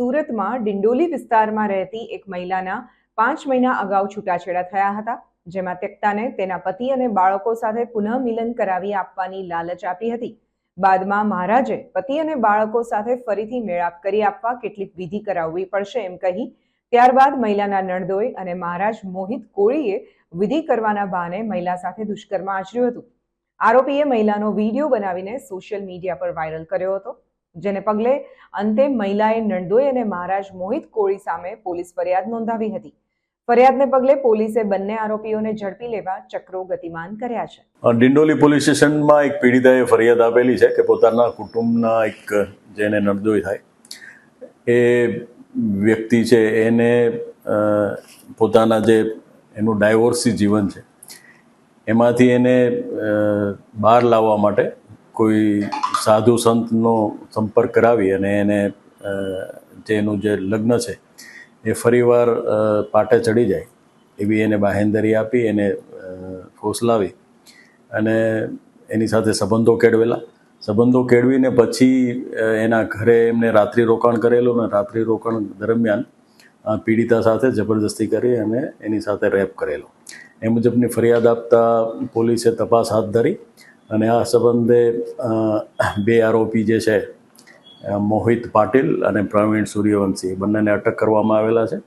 સુરતમાં ડિંડોલી વિસ્તારમાં રહેતી એક મહિલાના પાંચ મહિના અગાઉ છૂટાછેડા થયા હતા, જેમાં ત્યક્તાને તેના પતિ અને બાળકો સાથે પુનઃ મિલન કરાવી આપવાની લાલચ આપી હતી. બાદમાં મહારાજે પતિ અને બાળકો સાથે ફરીથી મેળાપ કરી આપવા કેટલીક વિધિ કરાવવી પડશે એમ કહી, ત્યારબાદ મહિલાના નણદોઈ અને મહારાજ મોહિત કોળીએ વિધિ કરવાના બહાને મહિલા સાથે દુષ્કર્મ આચર્યું હતું. આરોપીએ મહિલાનો વીડિયો બનાવીને સોશિયલ મીડિયા પર વાયરલ કર્યો હતો. જેને પગલે અંતે મહિલાએ નંડોઈ અને મહારાજ મોહિત કોળી સામે પોલીસ ફરિયાદ નોંધાવી હતી. ફરિયાદને પગલે પોલીસે બંને આરોપીઓને ઝડપી લેવા ચક્રો ગતિમાન કર્યા છે. ડિંડોલી પોલીસ સ્ટેશનમાં એક પીડિતાએ ફરિયાદ આપેલી છે કે પોતાના કુટુંબના એક જેને નડદોઈ થાય, એ વ્યક્તિ છે, એને પોતાના જે એનું ડાયવોર્સી જીવન છે, એમાંથી એને બહાર લાવવા માટે કોઈ સાધુ સંતનો સંપર્ક કરાવી અને એને જેનું જે લગ્ન છે, એ ફરીવાર પાટે ચડી જાય. એવી એને બાહેંધરી આપી, એને ફોસલાવી અને એની સાથે સંબંધો કેળવેલા. સંબંધો કેળવીને પછી એના ઘરે એમને રાત્રિ રોકાણ કરેલું અને રાત્રિ રોકાણ દરમિયાન પીડિતા સાથે જબરદસ્તી કરી અને એની સાથે રેપ કરેલો. એ મુજબની ફરિયાદ આપતા પોલીસે તપાસ હાથ ધરી અને આ સંબંધે બે આરોપી જે છે મોહિત પાટીલ અને પ્રવીણ સૂર્યવંશી, બંનેને અટક કરવામાં આવેલા છે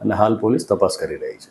અને હાલ પોલીસ તપાસ કરી રહી છે.